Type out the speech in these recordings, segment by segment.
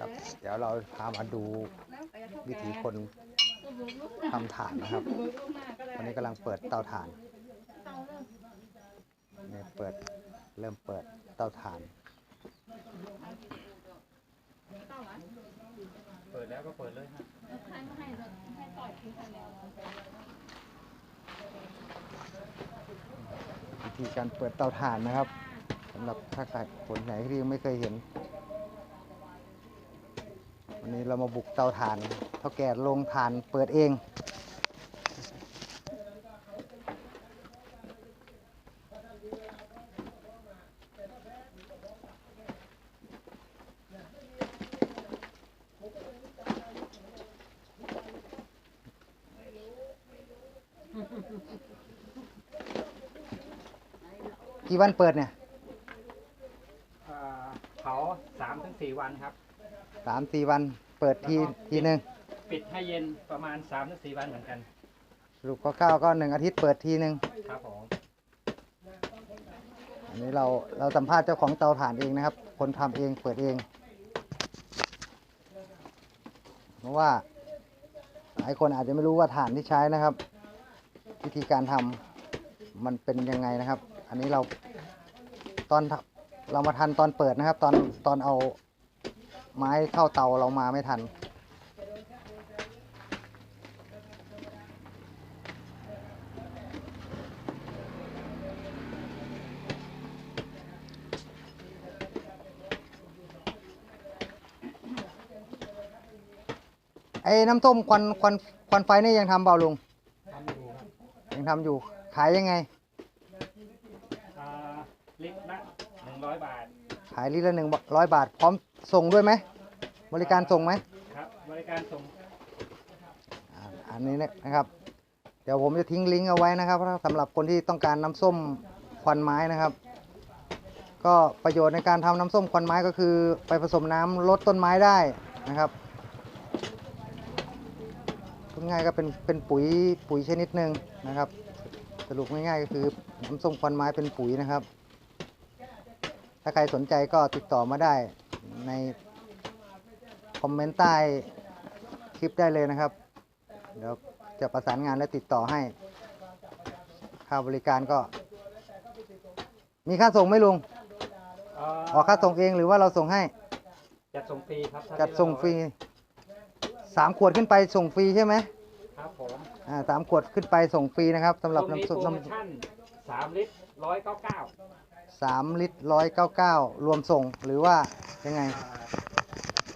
ครับ เดี๋ยวเราพามาดูวิธีคนทำถ่านนะครับตอนนี้กำลังเปิดเตาถ่านเนี่ยเปิดเริ่มเปิดเตาถ่าน เปิดแล้วก็เปิดเลยฮะวิธีการเปิดเตาถ่านนะครับสำหรับถ้าใครคนไหนที่ยังไม่เคยเห็น วันนี้เรามาบุกเตาถ่านเท่าแก่ลงถ่านเปิดเอง กี่วันเปิดเนี่ยอ่าเผาสามถึงสี่วันครับ สามสี่วันเปิดทีทีหนึ่งปิดให้เย็นประมาณสามถึงสี่วันเหมือนกัน สรุปก็เก้าก็หนึ่งอาทิตย์เปิดทีหนึ่งครับผมอันนี้เราเราสัมภาษณ์เจ้าของเตาถ่านเองนะครับ คนทำเองเปิดเอง เพราะว่าหลายคนอาจจะไม่รู้ว่าถ่านที่ใช้นะครับ วิธีการทำมันเป็นยังไงนะครับ อันนี้เราตอนทำเรามาทันตอนเปิดนะครับ ตอนตอนเอา ไม้เข้าเตาเรามาไม่ทัน ไอ้น้ำส้มควันควันควันไฟนี่ยังทำเปล่าลุงทำดูครับยังทำอยู่ขายยังไง อ่าลิตรละหนึ่งร้อยบาท ขายลิตรละหนึ่งร้อยบาทพร้อม ส่งด้วยไหม บริการส่งไหมครับ บริการส่งอ่าอันนี้นะครับ เดี๋ยวผมจะทิ้งลิงก์เอาไว้นะครับสำหรับคนที่ต้องการน้ำส้มควันไม้นะครับ ก็ประโยชน์ในการทำน้ำส้มควันไม้ก็คือ ไปผสมน้ำลดต้นไม้ได้นะครับพูดง่ายก็เป็นเป็นปุ๋ยปุ๋ยชนิดหนึ่งนะครับ สรุปง่ายๆก็คือน้ำส้มควันไม้เป็นปุ๋ยนะครับ ถ้าใครสนใจก็ติดต่อมาได้ ในคอมเมนต์ใต้คลิปได้เลยนะครับ เดี๋ยวจะประสานงานและติดต่อให้ ค่าบริการก็ มีค่าส่งไหมลุงเอ่อออกค่าส่งเองหรือว่าเราส่งให้ จัดส่งฟรีครับถ้าจัดที่ส่งฟรีสามขวดขึ้นไปส่งฟรีใช่ไหมครับผมอ่าสามขวดขึ้นไปส่งฟรีนะครับสำหรับช่วงนี้น้ำโปส้มรโมน้ชั่นสามลิตรร้อยเก้าเก้าำสามลิตรร้อยเก้าเก้ารวมส่งหรือว่ายังไง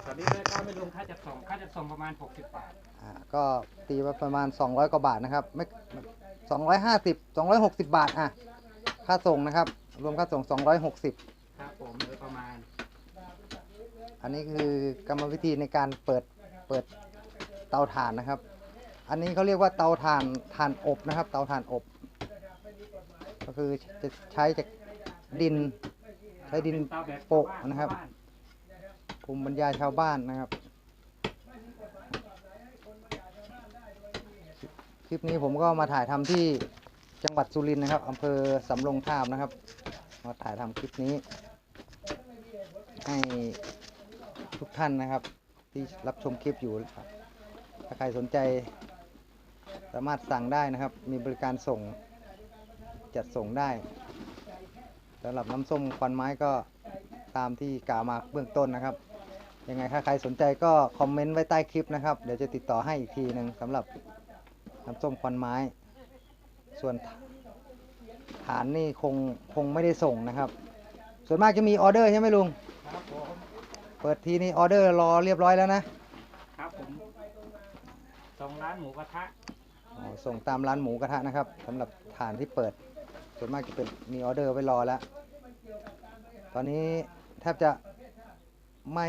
สามลิตรร้อยเก้าไม่รวมค่าจัดส่งค่าจัดส่งประมาณหกสิบบาทอ่าก็ตีว่าประมาณ 200 กว่าบาทนะครับไม่250 260 บาทอะค่าส่งนะครับ รวมค่าส่ง 260 ครับผมโดยประมาณอันนี้คือกรรมวิธีในการเปิดเปิดเตาถ่านนะครับ อันนี้เขาเรียกว่าเตาถ่านถ่านอบนะครับ เตาถ่านอบ ก็คือจะใช้จาก ดิน ใช้ดินโปะนะครับ ภูมิปัญญาชาวบ้านนะครับ คลิปนี้ผมก็มาถ่ายทำที่จังหวัดสุรินทร์นะครับอำเภอสำโรงทาบนะครับ มาถ่ายทำคลิปนี้ ให้ทุกท่านนะครับ ที่รับชมคลิปอยู่ถ้าใครสนใจ สามารถสั่งได้นะครับ มีบริการส่งจัดส่งได้ สำหรับน้ำส้มควันไม้ก็ตามที่กล่าวมาเบื้องต้นนะครับ ยังไงถ้าใครสนใจก็คอมเมนต์ไว้ใต้คลิปนะครับ เดี๋ยวจะติดต่อให้อีกทีหนึ่งสำหรับน้ำส้มควันไม้ ส่วนฐานนี่คงคงไม่ได้ส่งนะครับ ส่วนมากจะมีออเดอร์ใช่ไหมลุง ครับผมเปิดทีนี้ออเดอร์รอเรียบร้อยแล้วนะครับผมส่งร้านหมูกระทะอ๋อส่งตามร้านหมูกระทะนะครับสำหรับฐานที่เปิด ส่วนมากจะเป็นมีออเดอร์ไว้รอแล้ว ตอนนี้แทบจะไม่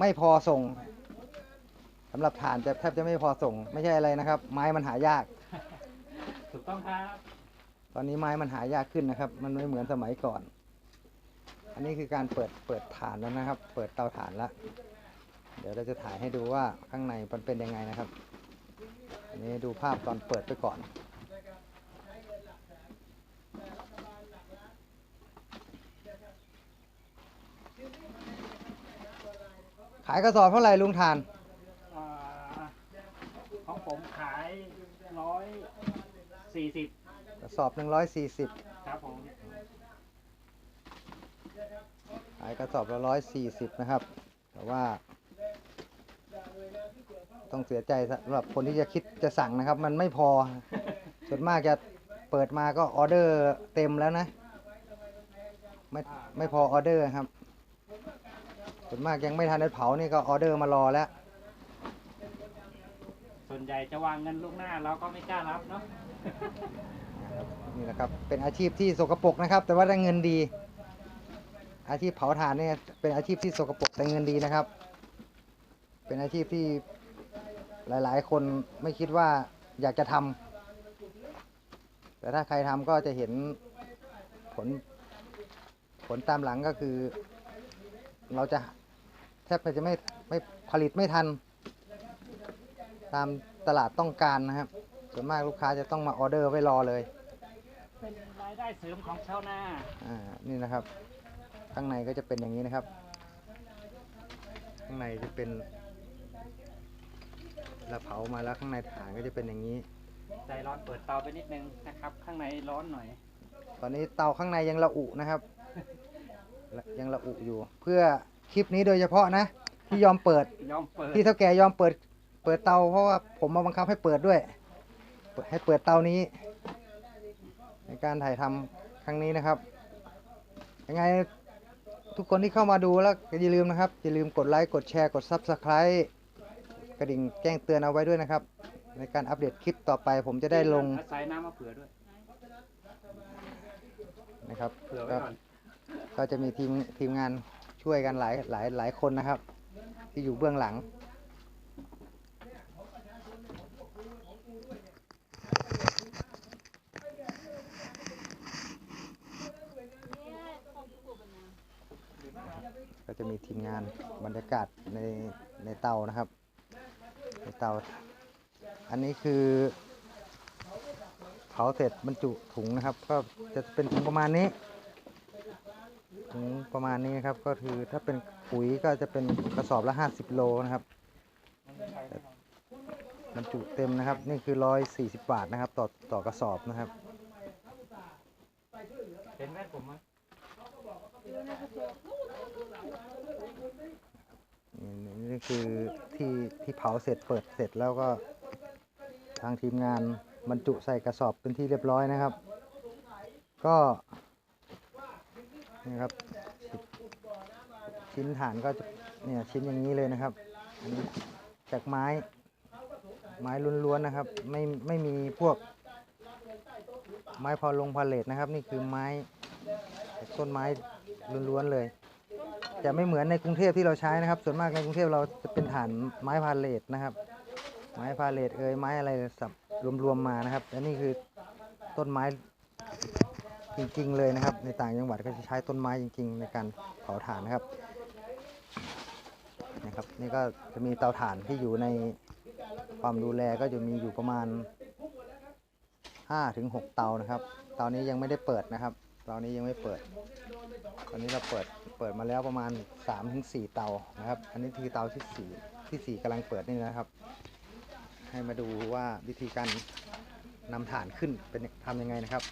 ไม่พอส่งสำหรับฐานจะแทบจะไม่พอส่ง ไม่ใช่อะไรนะครับ ไม้มันหายาก ถูกต้องครับ ตอนนี้ไม้มันหายากขึ้นนะครับ มันไม่เหมือนสมัยก่อน อันนี้คือการเปิดเปิดฐานแล้วนะครับ เปิดเตาถ่านแล้วเดี๋ยวเราจะถ่ายให้ดูว่าข้างในมันเป็นยังไงนะครับ อันนี้ดูภาพตอนเปิดไปก่อน ขายกระสอบเท่าไหร่ลุงทานอ่าของผมขายร้อยสี่สิบกระสอบหนึ่งร้อยสี่สิบครับผมขายกระสอบละร้อยสี่สิบนะครับ แต่ว่า ต้องเสียใจสำหรับคนที่จะคิดจะสั่งนะครับ มันไม่พอ ส่วนมากจะเปิดมาก็ออเดอร์เต็มแล้วนะ ไม่ไม่พอออเดอร์ครับ ส่วนมากยังไม่ทันได้เผานี่ก็ออเดอร์มารอแล้ว ส่วนใหญ่จะวางเงินล่วงหน้าเราก็ไม่กล้ารับเนาะนี่แหละครับ เป็นอาชีพที่สกปรกนะครับ แต่ว่าได้เงินดี อาชีพเผาถ่านเนี่ยเป็นอาชีพที่สกปรกแต่เงินดีนะครับ เป็นอาชีพที่หลาย ๆ คนไม่คิดว่าอยากจะทำแต่ถ้าใครทำก็จะเห็นผลผลตามหลังก็คือ เราจะ แทบจะไม่ไม่ผลิตไม่ทัน ตามตลาดต้องการนะครับ ส่วนมากลูกค้าจะต้องมาออเดอร์ไว้รอเลย เป็นรายได้เสริมของชาวนาอ่านี่นะครับ ข้างในก็จะเป็นอย่างนี้นะครับ ข้างในจะเป็นเราเผามาแล้วข้างในฐานก็จะเป็นอย่างนี้ ใจร้อนเปิดเตาไปนิดนึงนะครับ ข้างในร้อนหน่อย ตอนนี้เตาข้างในยังระอุนะครับ ยังระอุอยู่เพื่อ คลิปนี้โดยเฉพาะนะ ที่ยอมเปิด ยอมเปิดที่เท่าแก่ยอมเปิด เปิดเตาเพราะว่าผมมาบังคับให้เปิดด้วยเปิดให้เปิดเตานี้ ในการถ่ายทำครั้งนี้นะครับ ยังไงทุกคนที่เข้ามาดูแล้วก็อย่าลืมนะครับ อย่าลืมกดไลค์ กดแชร์ กด Subscribe กระดิ่งแจ้งเตือนเอาไว้ด้วยนะครับ ในการอัปเดตคลิปต่อไป ผมจะได้ลงอาศัยน้ำมาเผื่อด้วยนะครับเผื่อไว้ก็ก่อน ก็จะมีทีมทีมงาน ช่วยกันหลายหลายหลายคนนะครับ ที่อยู่เบื้องหลัง ก็จะมีทีมงานบรรยากาศในในเตานะครับ ในเตา อันนี้คือเผาเสร็จบรรจุถุงนะครับ ก็จะเป็นถุงประมาณนี้ ถุงประมาณนี้นะครับ ก็คือถ้าเป็นปุ๋ยก็จะเป็นกระสอบละ 50 โลนะครับบรรจุเต็มนะครับ นี่คือ 140 บาทนะครับ ต่อต่อกระสอบนะครับเห็นไหมผมไหมนี่นี่คือที่ที่เผาเสร็จเปิดเสร็จแล้วก็ทางทีมงานบรรจุใส่กระสอบเป็นที่เรียบร้อยนะครับ ก็ นี่ครับชิ้นฐานก็จะเนี่ยชิ้นอย่างนี้เลยนะครับอันนี้จากไม้ไม้ล้วนๆนะครับ ไม่ไม่มีพวก ไม้พอลงพาเลทนะครับ นี่คือไม้ต้นไม้ล้วนๆเลย จะไม่เหมือนในกรุงเทพที่เราใช้นะครับ ส่วนมากในกรุงเทพเราจะเป็นฐานไม้พาเลทนะครับ ไม้พาเลทเอ่ยไม้อะไรสับรวมๆมานะครับและนี่คือต้นไม้ จริงๆเลยนะครับ ในต่างจังหวัดก็จะใช้ต้นไม้จริง ๆ ในการเผาถ่านนะครับนะครับนี่ก็จะมีเตาถ่านที่อยู่ในความดูแลก็จะมีอยู่ประมาณ5ถึง6เตานะครับเตานี้ยังไม่ได้เปิดนะครับเตานี้ยังไม่เปิด ตอนนี้เราเปิดเปิดมาแล้วประมาณ3ถึง4เตานะครับ อันนี้คือเตาที่4ที่4กำลังเปิดนี่นะครับ ให้มาดูว่าวิธีการนำฐานขึ้นเป็นทำยังไงนะครับ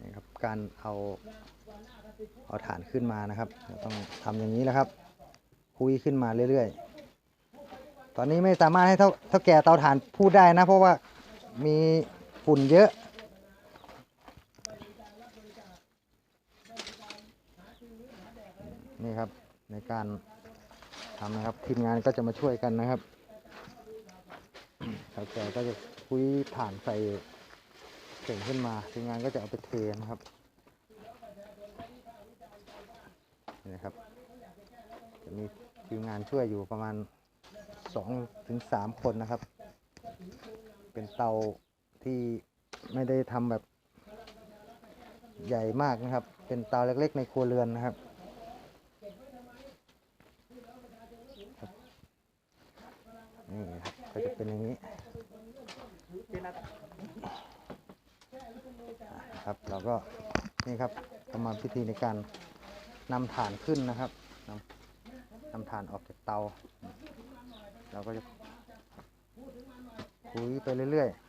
นี่ครับการเอาเอาฐานขึ้นมานะครับต้องทำอย่างนี้แหละครับคุยขึ้นมาเรื่อยๆ ตอนนี้ไม่สามารถให้เท่าเท่าแก่เตาถ่านพูดได้นะ เพราะว่ามีฝุ่นเยอะนี่ครับในการทำนะครับทีมงานก็จะมาช่วยกันนะครับแล้วแต่ก็จะคุยผ่านใส่ เข่งขึ้นมาทีมงานก็จะเอาไปเทนะครับนี่นะครับ จะมีทีมงานช่วยอยู่ประมาณสองถึงสามคนนะครับ เป็นเตาที่ไม่ได้ทำแบบใหญ่มากนะครับ เป็นเตาเล็ก ๆ ในครัวเรือนนะครับ นี่ครับก็จะเป็นอย่างนี้ ครับเราก็นี่ครับทำมาพิธีในการนำฐานขึ้นนะครับนำนำถ่านออกจากเตา เราก็จะคุยไปเรื่อยๆ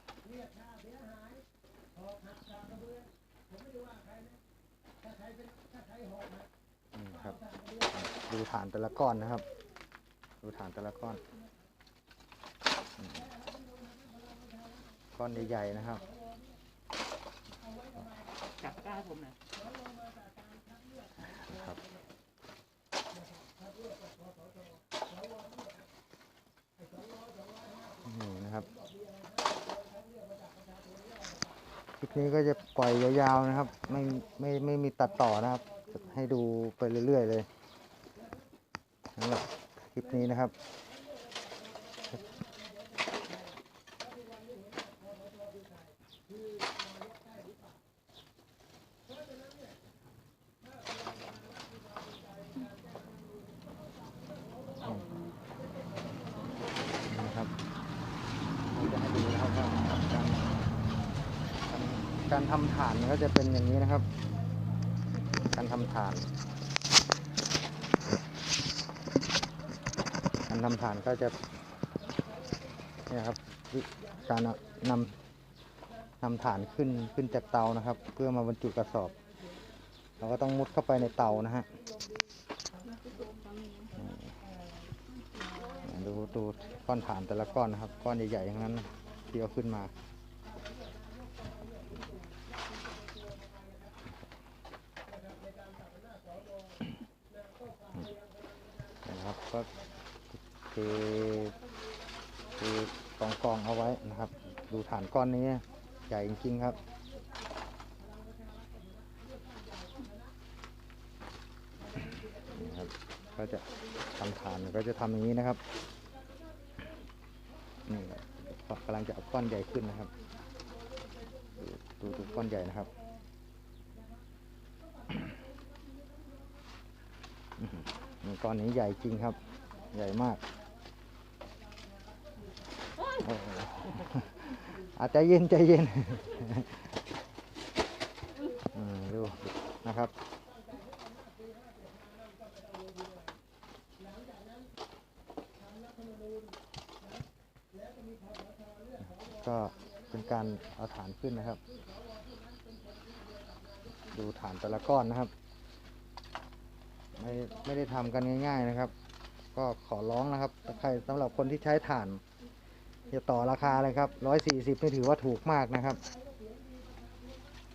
นี่ครับ ดูฐานแต่ละก้อนนะครับ ดูฐานแต่ละก้อน ก้อนใหญ่ๆนะครับ จับตะกร้าให้ผมหน่อยนะครับนี่นะครับคลิปนี้ก็จะปล่อยยาวๆนะครับ ไม่ไม่ไม่มีตัดต่อนะครับ ให้ดูไปเรื่อยๆเลยสำหรับคลิปนี้นะครับนะครับผมจะให้ดูนะครับว่าการ การการทำฐานก็จะเป็นอย่างนี้นะครับ การทำฐาน การทำฐานก็จะเนี่ยครับการเอานำนำฐานขึ้นขึ้นจากเตานะครับ เพื่อมาบรรจุกระสอบ เราก็ต้องมุดเข้าไปในเตานะฮะดูดูก้อนฐานแต่ละก้อนนะครับ ก้อนใหญ่ๆทั้งนั้นที่เอาขึ้นมา นะครับ ก็เทเทกองกองๆเอาไว้นะครับ ดูฐานก้อนนี้ใหญ่จริงๆครับนี่ครับ ก็จะทำฐานก็จะทำอย่างนี้นะครับนี่กำลังจะเอาก้อนใหญ่ขึ้นนะครับ ดูดูก้อนใหญ่นะครับอื้อหือนี่ ก้อนนี้ใหญ่จริงครับ ใหญ่มากอาจจะเย็นใจเย็นอืมดูนะครับก็เป็นการเอาฐานขึ้นนะครับ ดูฐานแต่ละก้อนนะครับ ไม่ไม่ได้ทำกันง่าย ๆนะครับ ก็ขอร้องนะครับใครสำหรับคนที่ใช้ฐานอย่าต่อราคาเลยครับร้อยสี่สิบนี่ถือว่าถูกมากนะครับ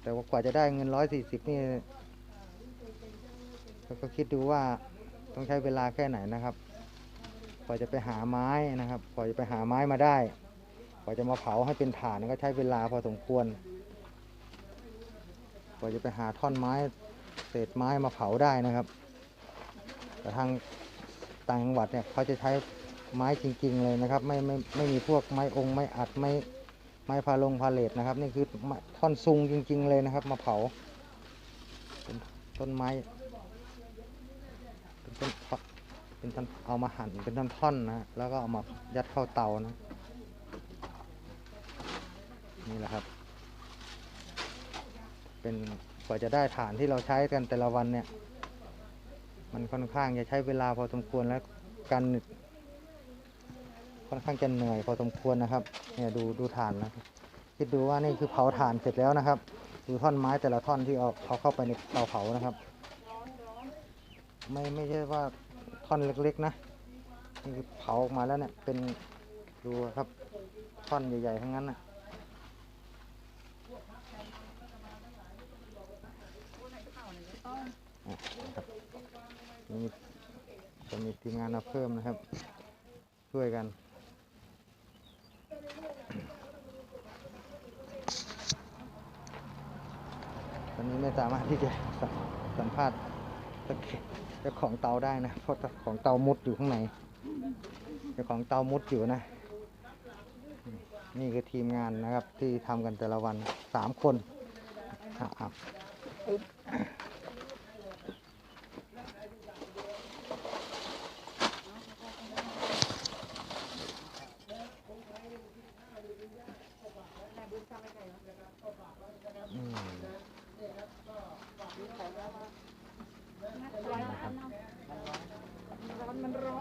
แต่ว่ากว่าจะได้เงินร้อยสี่สิบนี่ก็คิดดูว่าต้องใช้เวลาแค่ไหนนะครับกว่าจะไปหาไม้นะครับกว่าจะไปหาไม้มาได้กว่าจะมาเผาให้เป็นถ่านก็ใช้เวลาพอสมควรกว่าจะไปหาท่อนไม้เศษไม้มาเผาได้นะครับ แต่ทางต่างจังหวัดเนี่ยเขาจะใช้ไม้จริง ๆ เลยนะครับ ไม่ไม่ไม่มีพวกไม้องค์ไม้อัดไม้ไม้พาลงพาเลทนะครับ นี่คือท่อนซุงจริง ๆ เลยนะครับ มาเผาเป็นต้นไม้เป็นต้นเป็นต้นเอามาหั่นเป็นท่อนๆนะฮะแล้วก็เอามายัดเข้าเตานะนี่แหละครับ เป็นกว่าจะได้ฐานที่เราใช้กันแต่ละวันเนี่ย มันค่อนข้างจะใช้เวลาพอสมควรแล้วกันค่อนข้างจะเหนื่อยพอสมควรนะครับ เนี่ยดูดูฐานนะคิดดูว่านี่คือเผาถ่านเสร็จแล้วนะครับ ดูท่อนไม้แต่ละท่อนที่เอาเอาเข้าไปในเตาเผานะครับ ไม่ไม่ใช่ว่าท่อนเล็กๆนะนี่คือเผาออกมาแล้วเนี่ยเป็นดูครับท่อนใหญ่ๆทั้งนั้นนะอะนะครับ นี่จะมีทีมงานมาเพิ่มนะครับ ช่วยกันตอนนี้ไม่สามารถที่จะสัมสัมภาษณ์เจ้าของเตาได้นะเพราะของเตามุดอยู่ข้างในเจ้าของเตามุดอยู่นะ นี่คือทีมงานนะครับที่ทำกันแต่ละวันสามคนอะ นรั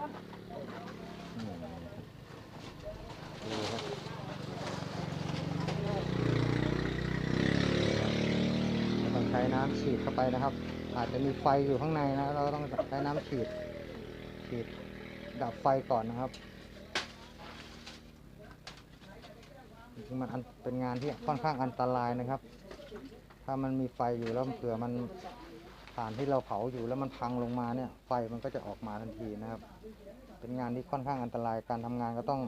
ต้องใช้น้ำฉีดเข้าไปนะครับ อาจจะมีไฟอยู่ข้างในนะเราต้องใช้น้ำฉีด ฉีดดับไฟก่อนนะครับจริงมันเป็นงานที่ค่อนข้างอันตรายนะครับ ถ้ามันมีไฟอยู่แล้วเผื่อมัน ฐานที่เราเผาอยู่แล้วมันพังลงมาเนี่ย ไฟมันก็จะออกมาทันทีนะครับ เป็นงานที่ค่อนข้างอันตรายการทำงานก็ต้อง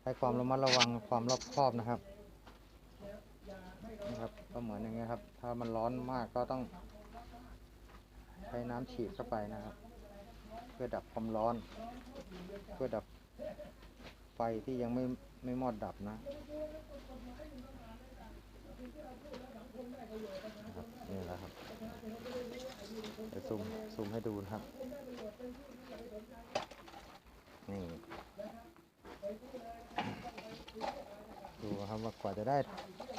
ใช้ความระมัดระวังความรอบคอบนะครับนะครับก็เหมือนอย่างเงี้ยครับ ถ้ามันร้อนมากก็ต้องใช้น้ำฉีดเข้าไปนะครับ เพื่อดับความร้อน เพื่อดับไฟที่ยังไม่ไม่มอดดับนะครับนี่แหละครับ เดี๋ยวซูมซูมให้ดูนะครับ นี่ ดูครับว่ากว่าจะได้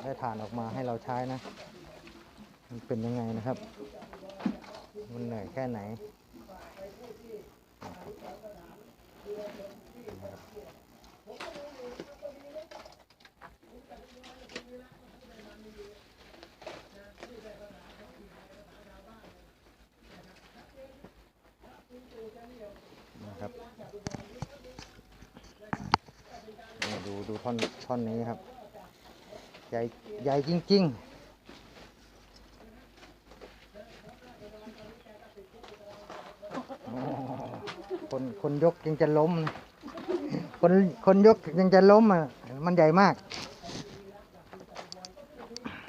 ได้ฐานออกมาให้เราใช้นะ มันเป็นยังไงนะครับ มันเหนื่อยแค่ไหนนะครับนะครับนี่ ดูท่อนท่อนนี้ครับ ใหญ่ใหญ่จริง ๆคนคนยกยังจะล้ม คนคนยกยังจะล้มอะ มันใหญ่มาก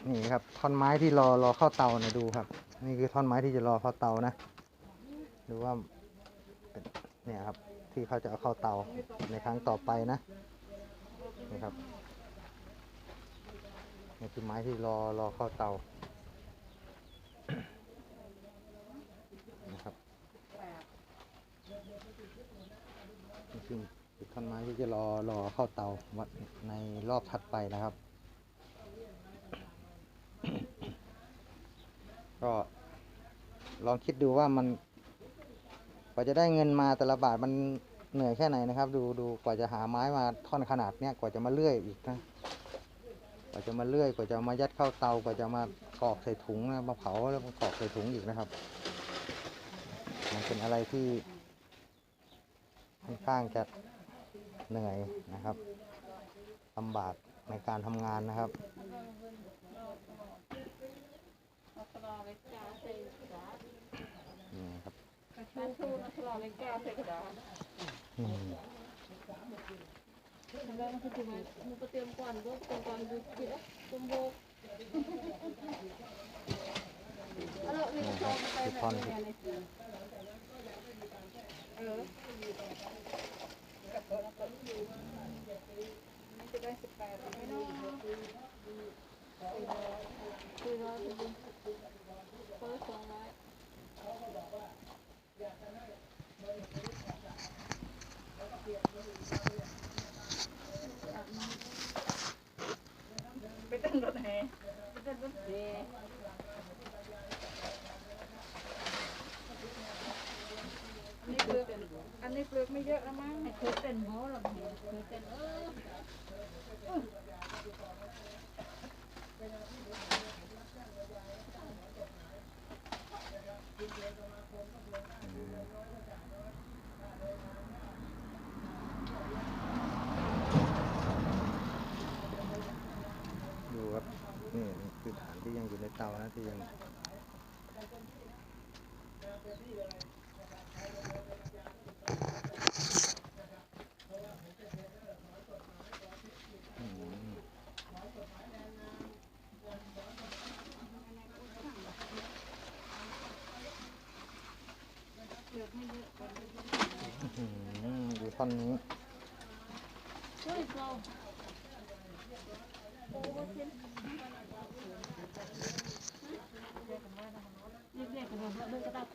นี่ครับท่อนไม้ที่รอรอเข้าเตานะดูครับ นี่คือท่อนไม้ที่จะรอเข้าเตานะดูว่าเนเนี่ยครับ ที่เขาจะเอาเข้าเตาในครั้งต่อไปนะ นี่ครับนี่คือไม้ที่รอรอเข้าเตานะครับนี่คือท่อนไม้ที่จะรอรอเข้าเตาวัดในรอบถัดไปนะครับ ก็ลองคิดดูว่ามันกว่าจะได้เงินมาแต่ละบาทมัน เหนื่อยแค่ไหนนะครับ ดูดูกว่าจะหาไม้มาท่อนขนาดเนี้ยกว่าจะมาเลื่อยอีกนะกว่าจะมาเลื่อยกว่าจะมายัดเข้าเตากว่าจะมากรอกใส่ถุงนะมาเผาแล้วมากรอกใส่ถุงอีกนะครับ มันเป็นอะไรที่ค่อนข้างจะเหนื่อยนะครับลำบากในการทำงานนะครับนี่ครับ สุพรรจะได้สิบแปดไม่ต้องคือเรา kau pakai di pon nak ni. Eh. Ini kan sepai. Kira tu. Kalau sama ไปตั้งรถแห่ไปตั้งรถแห่ อันนี้เปลือกอันนี้เปลือกไม่เยอะแล้วมั้ง เคยเป็นหม้อหรอแห่เคยเป็นเออ嗯ดูครับ นี่คือฐานที่ยังอยู่ใน เตานะที่ยังอืม อื้อหือดูท่อนนี้ เฮ้ยเราเด็กๆกันเลยเดินกระตับ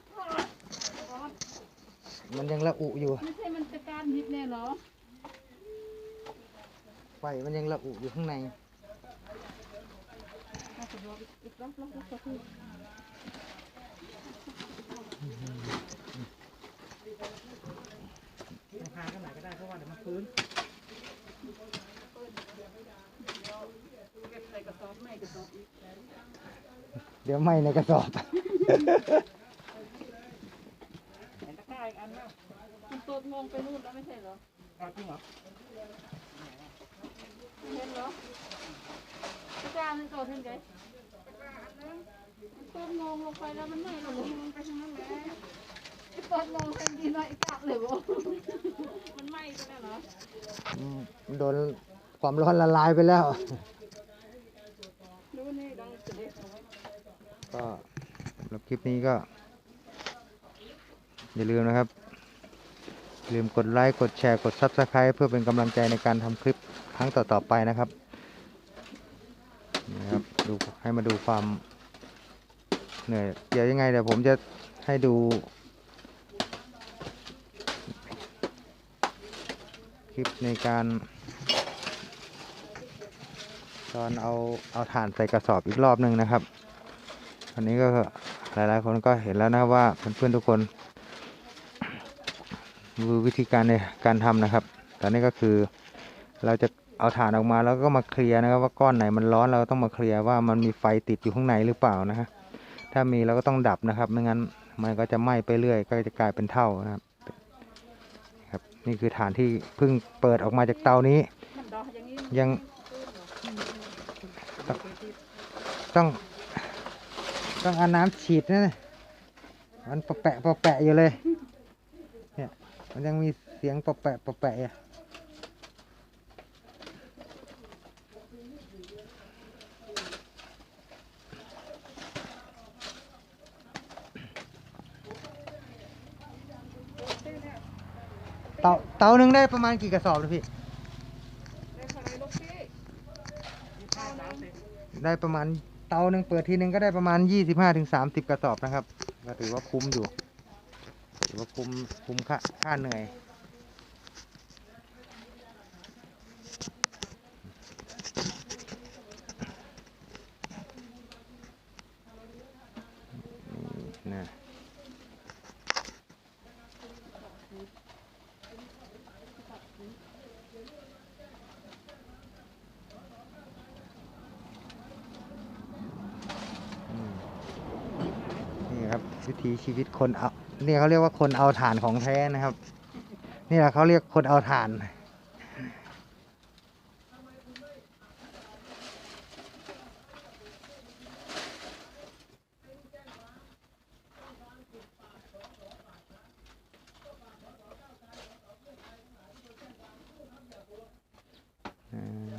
มันยังระ อุอยู่ ไม่ใช่มันจะการฮิตแน่เหรอไฟมันยังระอุอยู่ข้างใน น่าจะรออีกรอบรอบรอบก็คือพากันไหนก็ได้เพราะว่าเดี๋ยวมันฟื้นเก็บใส่กระสอบไม่กระสอบอีก เดี๋ยวไหม่ในกระสอบ เห็นตะกร้าอีกอันแล้ว มันตัวงงไปนู่นแล้วไม่ใช่เหรอเอาจริงเหรอไม่เห็นเหรอตะกร้ามันโตขึ้นไงมันตัวงงลงไปแล้วมันไม่หรอกลงไปทางนั้นแหละไอ้ตัวงงเป็นดีหน่อยกลับเลยบ่มันไหม้ไปแล้วเหรออืมโดนความร้อนละลายไปแล้วดูนี่ดังเสียงเอาไว้ก็สำหรับคลิปนี้ก็ อย่าลืมนะครับอย่า ลืมกดไลค์ กดแชร์ กด Subscribe เพื่อเป็นกำลังใจในการทำคลิปครั้งต่อๆไปนะครับนี่นะครับดูให้มาดูความเหนื่อยเดี๋ยวยังไงเดี๋ยวผมจะให้ดู คลิปในการ ตอนเอาเอาถ่านใส่กระสอบอีกรอบหนึ่งนะครับอันนี้ก็หลายๆคนก็เห็นแล้วนะว่าเพื่อนๆทุกคน ดูวิธีการในการทำนะครับ ตอนนี้ก็คือเราจะเอาถ่านออกมาแล้วก็มาเคลียร์นะครับ ว่าก้อนไหนมันร้อนเราต้องมาเคลียร์ว่ามันมีไฟติดอยู่ข้างในหรือเปล่านะฮะถ้ามีเราก็ต้องดับนะครับไม่งั้นมันก็จะไหม้ไปเรื่อย ก็จะกลายเป็นเท่านะครับครับ นี่คือฐานที่เพิ่งเปิดออกมาจากเตานี้ ยังต้องต้องเอาน้ำฉีดนะมันปะแปะปะแปะอยู่เลย มันยังมีเสียงปะแปะปะแปะอยู่เตาเตาหนึ่งได้ประมาณกี่กระสอบนะพี่ได้เลูกพี่ ได้ประมาณเตาหนึ่งเปิดทีหนึ่งก็ได้ประมาณยี่สิบห้าถึงสามสิบกระสอบนะครับ ก็ถือว่าคุ้มอยู่ ถือว่าคุ้มคุ้มค่าค่าเหนื่อยนี่นะนี่ครับวิถีชีวิตคนเอา เนี่ยเขาเรียกว่าคนเอาถ่านของแท้นะครับ นี่แหละเขาเรียกคนเอาถ่านอ่า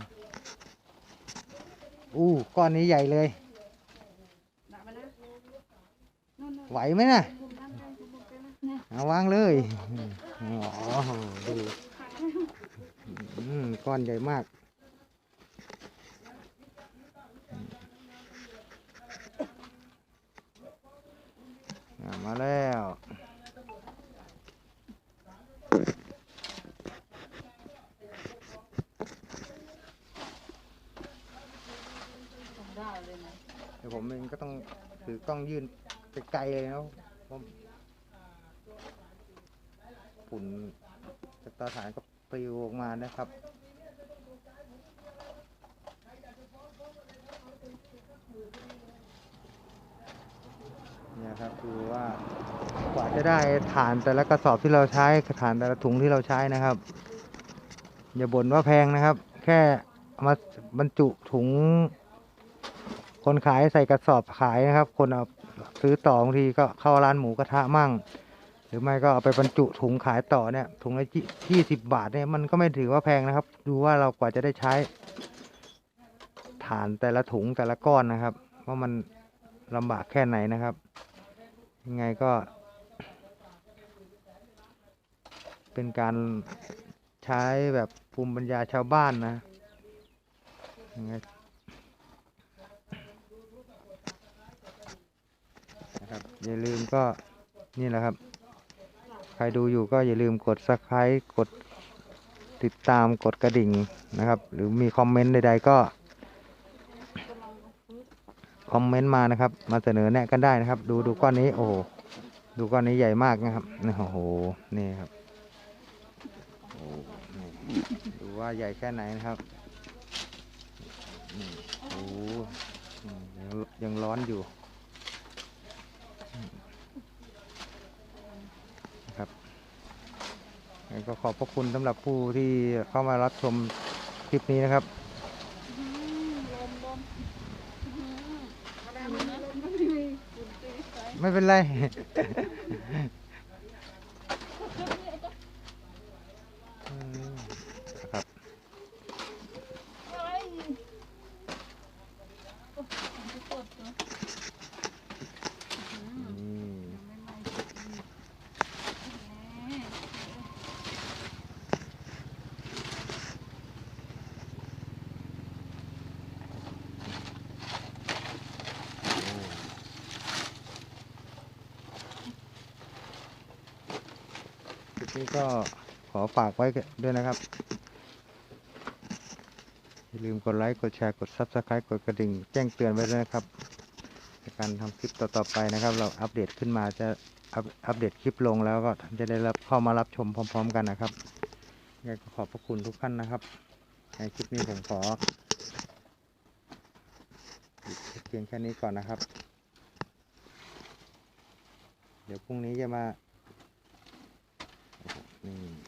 อู้ก้อนนี้ใหญ่เลยหนักไปนะนู่นๆไหวไหมน่ะมุ เนี่ยเอาวางเลยอ๋อดูอืมก้อนใหญ่มากอะมาแล้วทำได้เลยนะเดี๋ยวผมเองก็ต้องถือกล้องยื่นไกลๆเลยนะเพราะ ฝุ่นจากตาถ่านก็ปลิวออกมานะครับ เนี่ยครับคือว่ากว่าจะได้ฐานแต่ละกระสอบที่เราใช้ฐานแต่ละถุงที่เราใช้นะครับ อย่าบ่นว่าแพงนะครับ แค่มาบรรจุถุง คนขายใส่กระสอบขายนะครับ คนเอาซื้อต่อบางทีก็เข้าร้านหมูกระทะมั่ง หรือไม่ก็เอาไปบรรจุถุงขายต่อเนี่ยถุงละยี่สิบบาทเนี่ยมันก็ไม่ถือว่าแพงนะครับ ดูว่าเรากว่าจะได้ใช้ฐานแต่ละถุงแต่ละก้อนนะครับ ว่ามันลำบากแค่ไหนนะครับ ยังไงก็ เป็นการใช้แบบภูมิปัญญาชาวบ้านนะยังไงนะครับอย่าลืมก็นี่แหละครับ ใครดูอยู่ก็อย่าลืมกด subscribe กดติดตามกดกระดิ่งนะครับ หรือมีคอมเมนต์ใดๆก็คอมเมนต์มานะครับ มาเสนอแนะกันได้นะครับ ดูดูก้อนนี้โอ้โหดูก้อนนี้ใหญ่มากนะครับนี่โอ้โหนี่ครับดูว่าใหญ่แค่ไหนนะครับโอ้ยังร้อนอยู่ งั้น ก็ขอบพระคุณสำหรับผู้ที่เข้ามารับชมคลิปนี้นะครับอืมลมลมอืมอะไรมันลมไม่มีฝุ่นตีใส่ไม่เป็นไร อืมนะครับ เฮ้ยโอ้ยมันจะปวดตัวอืม อืม ไม่ไหม้อืมนี่ คลิป นี้ก็ขอฝากไว้ด้วยนะครับ อย่าลืมกดไลค์ กดแชร์ กด Subscribe กดกระดิ่ง แจ้งเตือนไว้ด้วยนะครับ ในการทำคลิปต่อๆไปนะครับ เราอัปเดตขึ้นมาจะอัปเดตคลิปลงแล้วก็จะได้รับเข้ามารับชมพร้อม ๆ กันนะครับยังไงก็ขอบพระคุณทุกท่านนะครับ ในคลิปนี้ผมขอเพียงแค่นี้ก่อนนะครับ เดี๋ยวพรุ่งนี้จะมา นี่